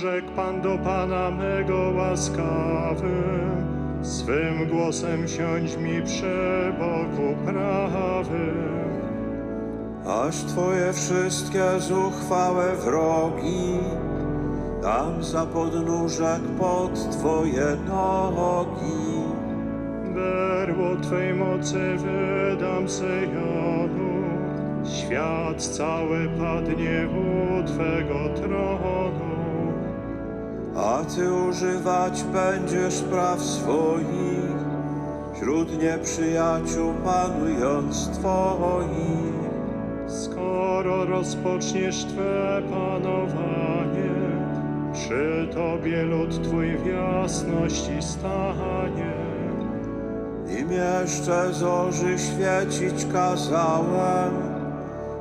Rzekł Pan do Pana mego łaskawym, swym głosem siądź mi przy boku prawym. Aż Twoje wszystkie zuchwałe wrogi dam za podnóżek pod Twoje nogi. Berło Twej mocy wydam Syjonu, świat cały padnie u Twego tronu. A Ty używać będziesz praw swoich, wśród nieprzyjaciół panując Twoich. Skoro rozpoczniesz Twe panowanie, przy Tobie lud Twój w jasności stanie. Im jeszcze zorzy świecić kazałem,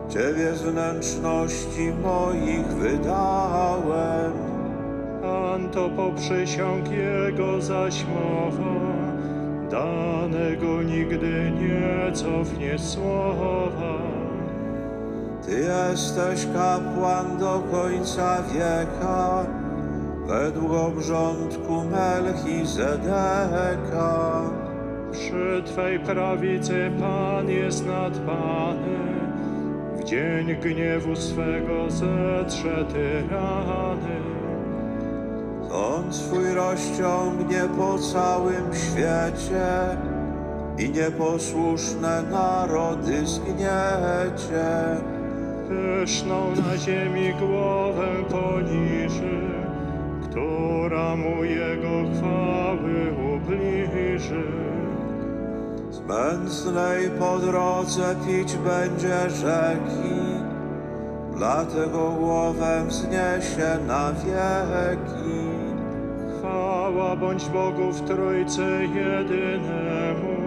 Ciebie z wnętrzności moich wydałem. Pan to poprzysiąg Jego zaś mowa, danego nigdy nie cofnie słowa. Ty jesteś kapłan do końca wieka, według obrządku Melchizedeka. Przy Twej prawicy Pan jest nad Pany, w dzień gniewu swego zetrze tyrany. On swój rozciągnie po całym świecie i nieposłuszne narody zgniecie. Pyszną na ziemi głowę poniży, która mu jego chwały ubliży. Z mętnej po drodze pić będzie rzeki, dlatego głowę wzniesie na wieki. Chwała bądź Bogu w Trójcy jedynemu,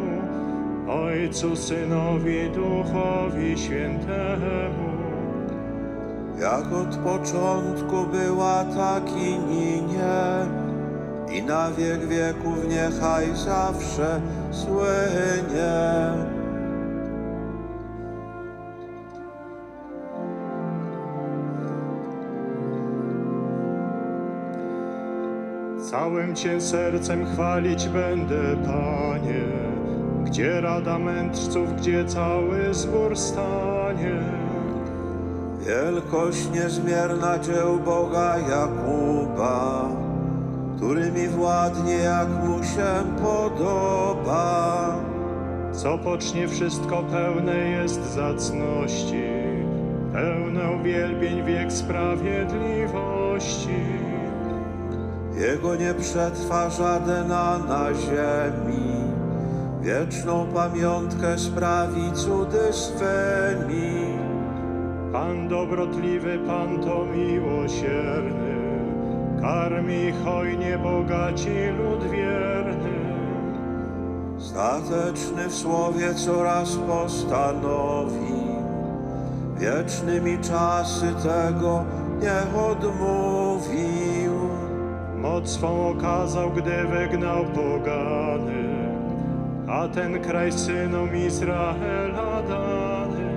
Ojcu, Synowi, Duchowi Świętemu. Jak od początku była, tak i ninie, i na wiek wieków niechaj zawsze słynie. Całym Cię sercem chwalić będę, Panie, gdzie rada mędrców, gdzie cały zbór stanie. Wielkość niezmierna dzieł Boga Jakuba, który mi władnie jak mu się podoba. Co pocznie wszystko pełne jest zacności, pełne uwielbień wiek sprawiedliwości. Jego nie przetrwa żadna na ziemi, wieczną pamiątkę sprawi cudy swymi. Pan dobrotliwy, Pan to miłosierny, karmi hojnie bogaci lud wierny. Stateczny w słowie coraz postanowi, wiecznymi czasy tego nie odmówił. Moc swą okazał, gdy wygnał pogany, a ten kraj synom Izraela dany.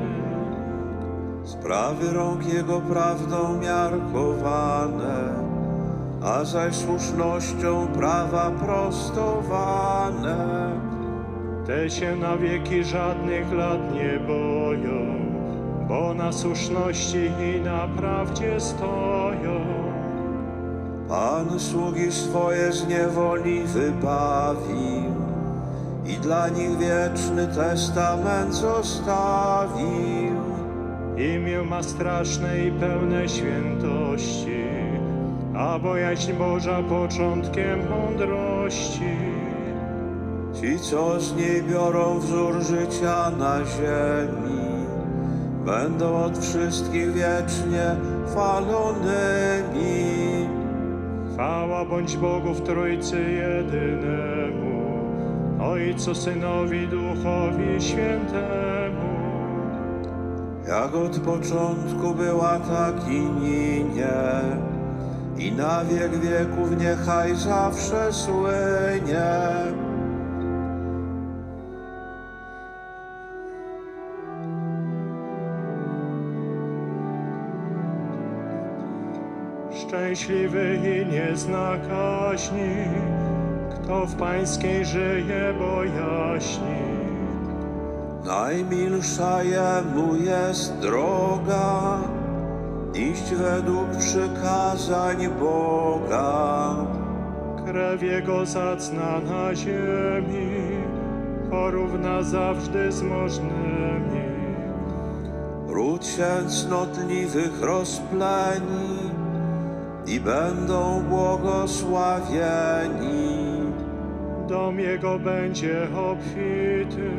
Sprawy rąk jego prawdą miarkowane, a zaś słusznością prawa prostowane. Te się na wieki żadnych lat nie boją, bo na słuszności i na prawdzie stoją. Pan sługi swoje z niewoli wybawił i dla nich wieczny testament zostawił. Imię ma straszne i pełne świętości, a bojaźń Boża początkiem mądrości. Ci, co z niej biorą wzór życia na ziemi, będą od wszystkich wiecznie chwalonymi. Chwała bądź Bogu w Trójcy jedynemu, Ojcu, Synowi, Duchowi Świętemu. Jak od początku była, tak i ninie, i na wiek wieków niechaj zawsze słynie. Szczęśliwy i nie zna kaźni, kto w Pańskiej żyje bojaźni. Najmilsza jemu jest droga, iść według przykazań Boga. Krew Jego zacna na ziemi, porówna zawsze z możnymi. Ród się cnotliwych rozpleni i będą błogosławieni. Dom Jego będzie obfity,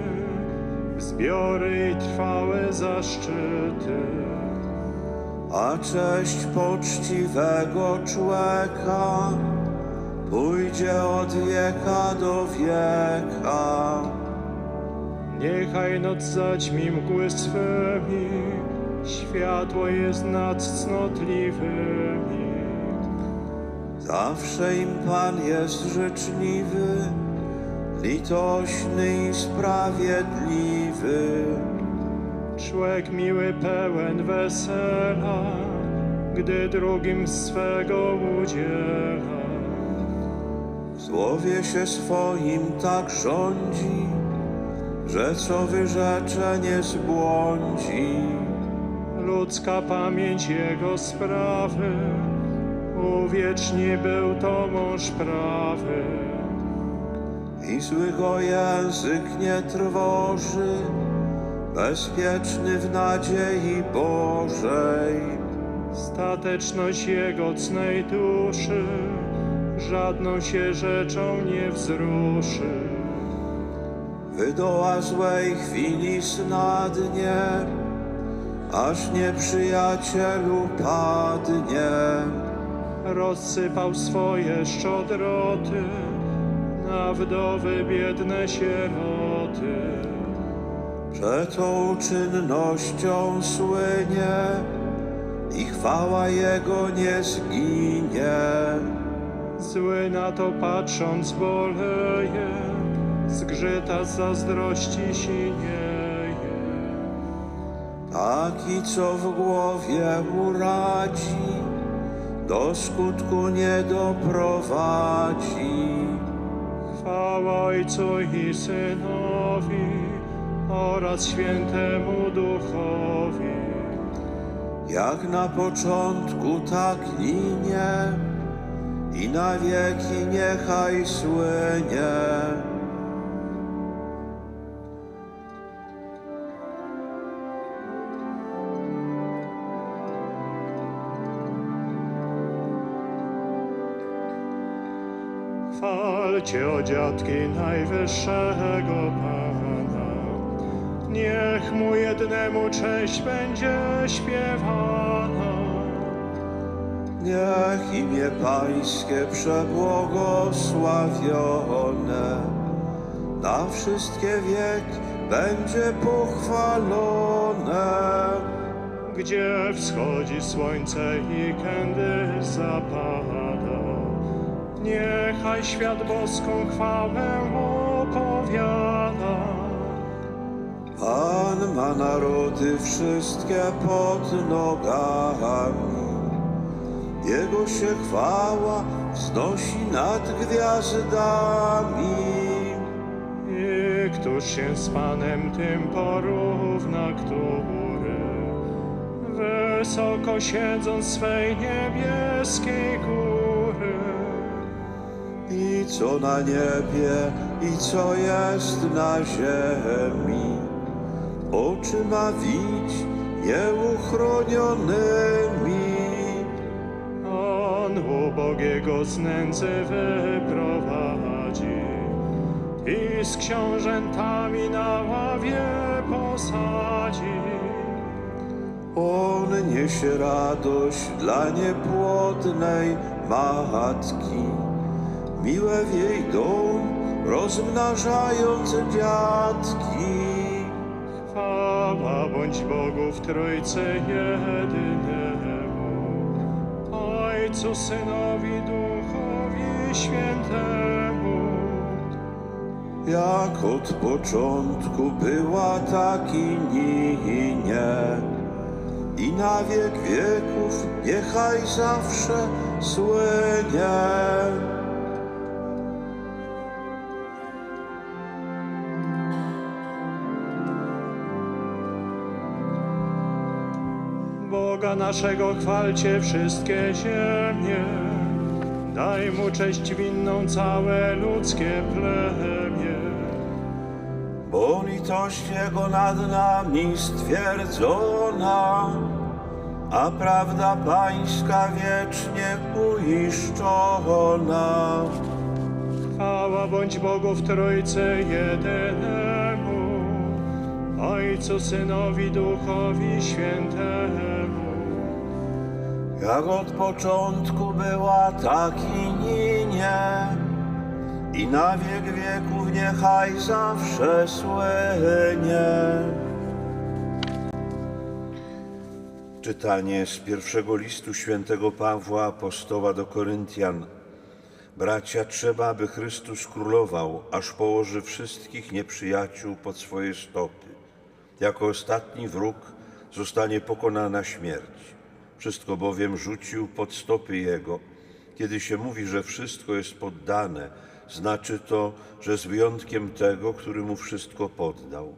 w zbiory i trwałe zaszczyty. A cześć poczciwego człowieka pójdzie od wieka do wieka. Niechaj noc zaćmi mgły swymi, światło jest nad cnotliwymi. Zawsze im Pan jest życzliwy, litośny i sprawiedliwy. Człowiek miły pełen wesela, gdy drugim swego udziela. W słowie się swoim tak rządzi, że co wyrzecze nie zbłądzi. Ludzka pamięć jego sprawy, uwieczni był to mąż prawy. I złego język nie trwoży, bezpieczny w nadziei Bożej. Stateczność jego cnej duszy, żadną się rzeczą nie wzruszy. Wydoła złej chwili snadnie, aż nieprzyjacielu padnie. Rozsypał swoje szczodroty na wdowy biedne sieroty. Przed tą czynnością słynie i chwała Jego nie zginie. Zły na to patrząc boleje, zgrzyta z zazdrości sinieje. Taki, co w głowie uradzi, do skutku nie doprowadzi. Chwała Ojcu i Synowi oraz Świętemu Duchowi. Jak na początku, tak i nie, i na wieki niechaj słynie. Chwalcie o dziadki najwyższego Pana. Niech mu jednemu cześć będzie śpiewana. Niech imię Pańskie przebłogosławione na wszystkie wieki będzie pochwalone. gdzie wschodzi słońce i kędy zapada. Niechaj świat boską chwałę opowiada. Pan ma narody wszystkie pod nogami. Jego się chwała wznosi nad gwiazdami. I któż się z Panem tym porówna, który wysoko siedząc swej niebieskiej góry. Co na niebie, i co jest na ziemi. Oczy ma widzieć nieuchronionymi. On ubogiego z nędzy wyprowadzi i z książętami na ławie posadzi. On niesie radość dla niepłodnej matki. Miłe w jej dom, rozmnażając dziatki. Chwała bądź Bogu w Trójcy jedynemu, Ojcu, Synowi, Duchowi Świętemu. Jak od początku była, tak i nie. I na wiek wieków niechaj zawsze słynie. Boga naszego chwalcie wszystkie ziemie, daj Mu cześć winną całe ludzkie plemię. Bo litość Jego nad nami stwierdzona, a prawda Pańska wiecznie uiszczona. Chwała bądź Bogu w Trójcy jedynemu, Ojcu, Synowi, Duchowi Świętemu. Jak od początku była, tak i nie. I na wiek wieków niechaj zawsze słynie. Czytanie z pierwszego listu świętego Pawła apostoła do Koryntian. Bracia, trzeba, aby Chrystus królował, aż położy wszystkich nieprzyjaciół pod swoje stopy. Jako ostatni wróg zostanie pokonana śmierć. Wszystko bowiem rzucił pod stopy Jego. Kiedy się mówi, że wszystko jest poddane, znaczy to, że z wyjątkiem tego, który mu wszystko poddał.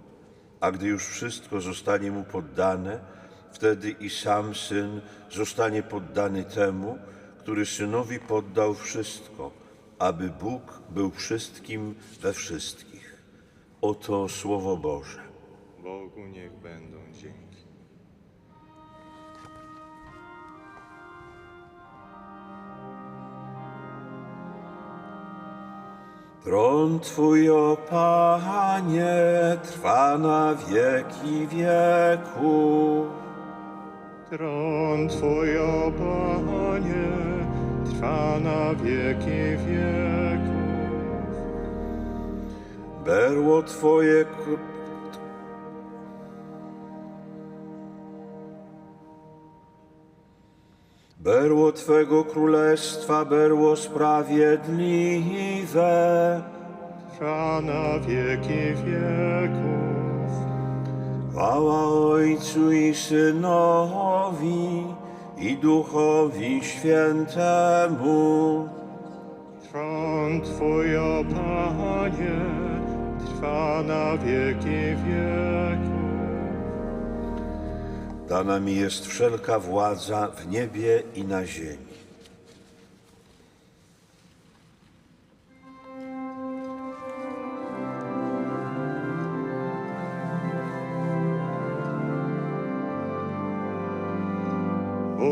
A gdy już wszystko zostanie mu poddane, wtedy i sam syn zostanie poddany temu, który synowi poddał wszystko, aby Bóg był wszystkim we wszystkich. Oto Słowo Boże. Bogu niech będą dzięki. Tron Twój, o Panie, trwa na wieki wieku. Tron Twój, o Panie, trwa na wieki wieków. Berło Twoje Berło Twego królestwa, berło sprawiedliwe. Trwa na wieki wieków. Chwała Ojcu i Synowi i Duchowi Świętemu. Tron Twój, o Panie, trwa na wieki wieków. Dana mi jest wszelka władza w niebie i na ziemi.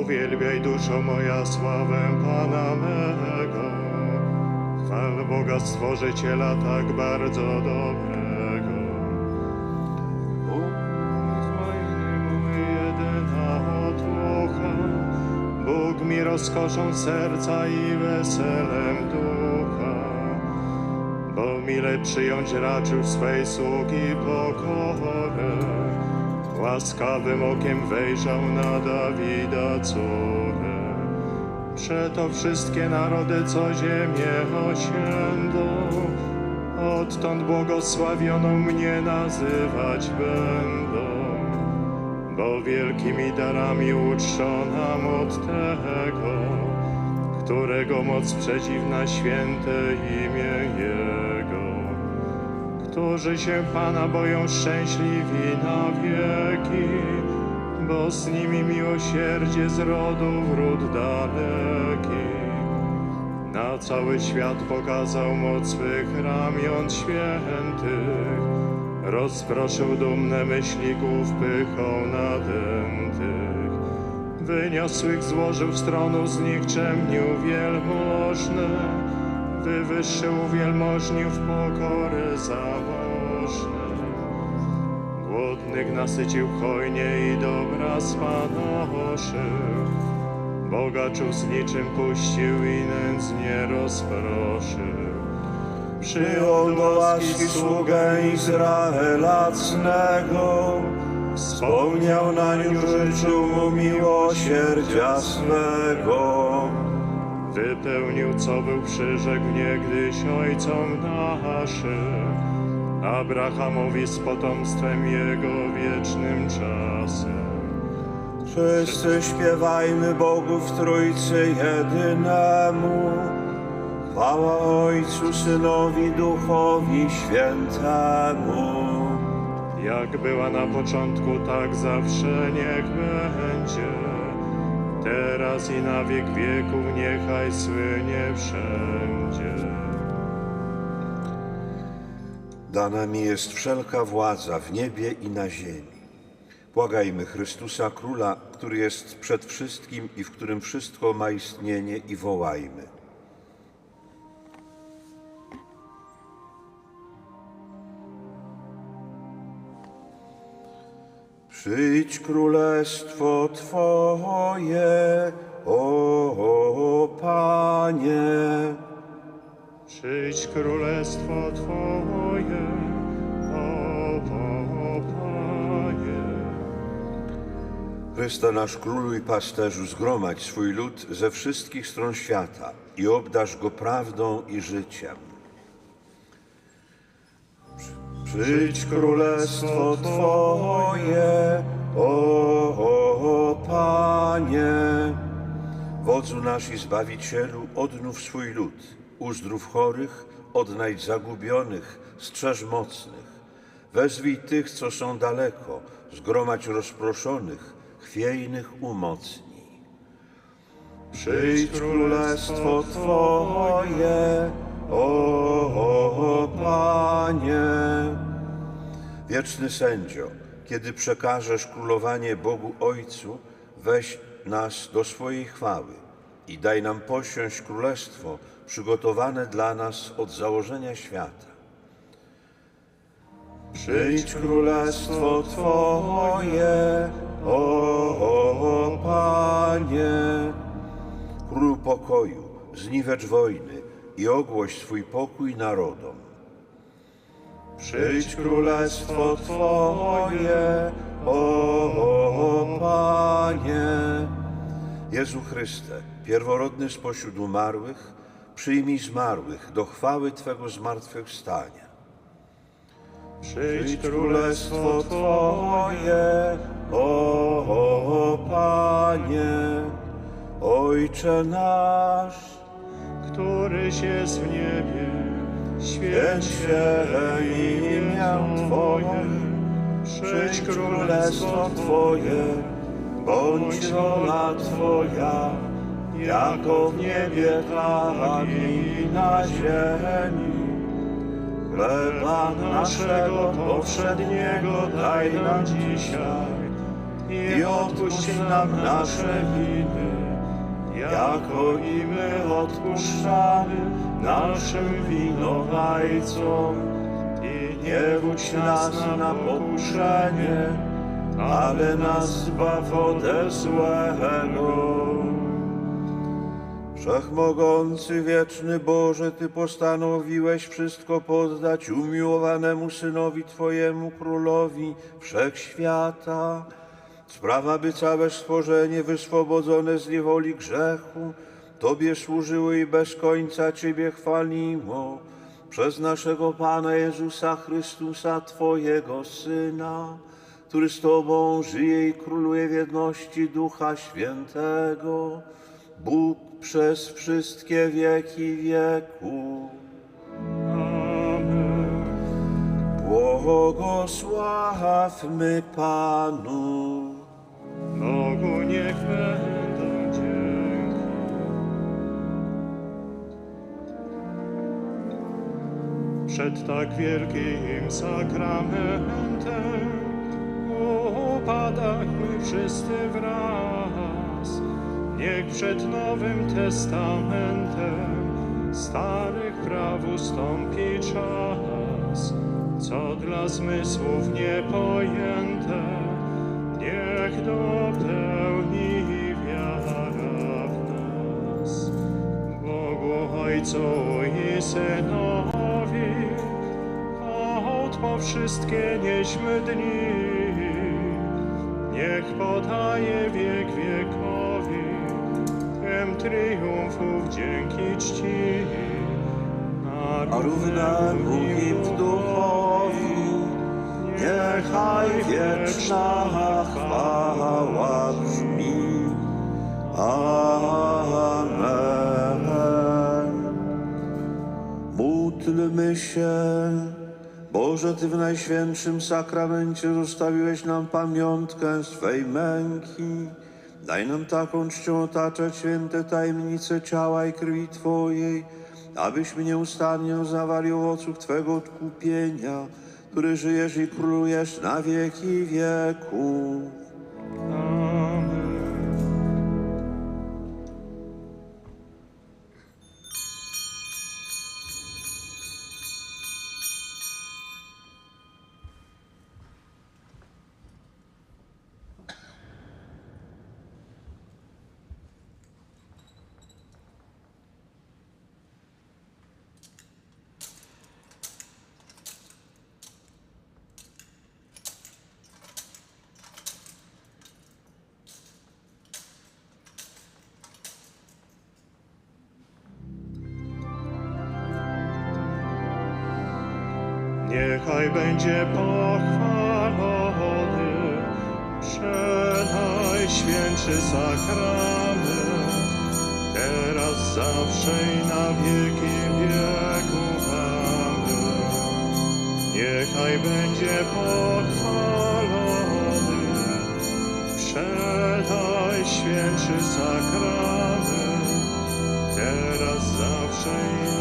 Uwielbiaj duszo moja sławę Pana mego. Chwal Boga Stworzyciela tak bardzo dobrego. Rozkoszą serca i weselem ducha. Bo mile przyjąć raczył swej sługi pokorę, łaskawym okiem wejrzał na Dawida córę. Przeto wszystkie narody, co ziemię osiędą, odtąd błogosławioną mnie nazywać będą. Bo wielkimi darami uczczą nam od tego, którego moc przeciwna święte imię Jego. Którzy się Pana boją szczęśliwi na wieki, bo z nimi miłosierdzie z rodu w ród daleki. Na cały świat pokazał moc swych ramion świętych, rozproszył dumne myślików pychą nadętych. Wyniosłych złożył z tronu, znikczemnił wielmożne, wywyższył wielmożnił w pokorę zamożne. Głodnych nasycił hojnie i dobra spanoszył, bogaczów z niczym puścił i nędz nie rozproszył. Przyjął do łaski sługę Izraelacnego, wspomniał na nim, życzył mu miłosierdzia swego. Wypełnił, co był przyrzekł niegdyś ojcom naszym, Abrahamowi z potomstwem jego wiecznym czasem. Wszyscy śpiewajmy Bogu w Trójcy jedynemu. Chwała Ojcu, Synowi, Duchowi Świętemu. Jak była na początku, tak zawsze niech będzie. Teraz i na wiek wieków niechaj słynie wszędzie. Dana mi jest wszelka władza w niebie i na ziemi. Błagajmy Chrystusa Króla, który jest przed wszystkim i w którym wszystko ma istnienie i wołajmy. Przyjdź królestwo Twoje, o, Panie. Przyjdź królestwo Twoje, o, o Panie. Chryste nasz Królu i Pasterzu, zgromadź swój lud ze wszystkich stron świata i obdarz go prawdą i życiem. Przyjdź Królestwo Twoje, o, o, o Panie. Wodzu nasz i Zbawicielu, odnów swój lud, uzdrów chorych, odnajdź zagubionych, strzeż mocnych. Wezwij tych, co są daleko, zgromadź rozproszonych, chwiejnych umocnij. Przyjdź królestwo Twoje, o, o, o Panie. Wieczny sędzio, kiedy przekażesz królowanie Bogu Ojcu, weź nas do swojej chwały i daj nam posiąść królestwo przygotowane dla nas od założenia świata. Przyjdź królestwo Twoje, o, o, o Panie. Król pokoju, zniwecz wojny i ogłoś swój pokój narodom. Przyjdź królestwo Twoje, o, o, o Panie. Jezu Chryste, pierworodny spośród umarłych, przyjmij zmarłych do chwały Twego zmartwychwstania. Przyjdź królestwo Twoje, o, o, o Panie, Ojcze nasz, któryś jest w niebie, święć imię Twoje, przyjdź królestwo Twoje, bądź wola Twoja, jako w niebie, tak i na ziemi. Chleba naszego powszedniego daj nam dzisiaj i odpuść nam nasze winy, jako i my odpuszczamy naszym winowajcom. I nie wódź nas na pokuszenie, ale nas zbaw ode złego. Wszechmogący, wieczny Boże, Ty postanowiłeś wszystko poddać umiłowanemu Synowi Twojemu, Królowi Wszechświata. Sprawa, by całe stworzenie wyswobodzone z niewoli grzechu Tobie służyło i bez końca Ciebie chwaliło. Przez naszego Pana Jezusa Chrystusa, Twojego Syna, który z Tobą żyje i króluje w jedności Ducha Świętego, Bóg przez wszystkie wieki wieków. Amen. Błogosławmy Panu. Bogu niech Przed tak wielkim sakramentem upadajmy wszyscy wraz. Niech przed Nowym Testamentem starych praw ustąpi czas, co dla zmysłów niepojęte, niech dopełni wiara w nas. Bogu Ojcu i Synowi, po wszystkie nieśmy dni. Niech podaje wiek wiekowi, tym triumfów dzięki czci. a równemu im w duchowi, niechaj wieczna chwała brzmi. Amen. Módlmy się. Boże, Ty w Najświętszym Sakramencie zostawiłeś nam pamiątkę swej męki. Daj nam taką czcią otaczać święte tajemnice ciała i krwi Twojej, abyśmy nieustannie uznawali owoców Twego odkupienia, który żyjesz i królujesz na wieki wieków. Niechaj będzie pochwalony przenajświętszy sakrament, teraz, zawsze i na wieki wieków. Niechaj będzie pochwalony. Przenajświętszy sakrament, teraz, zawsze i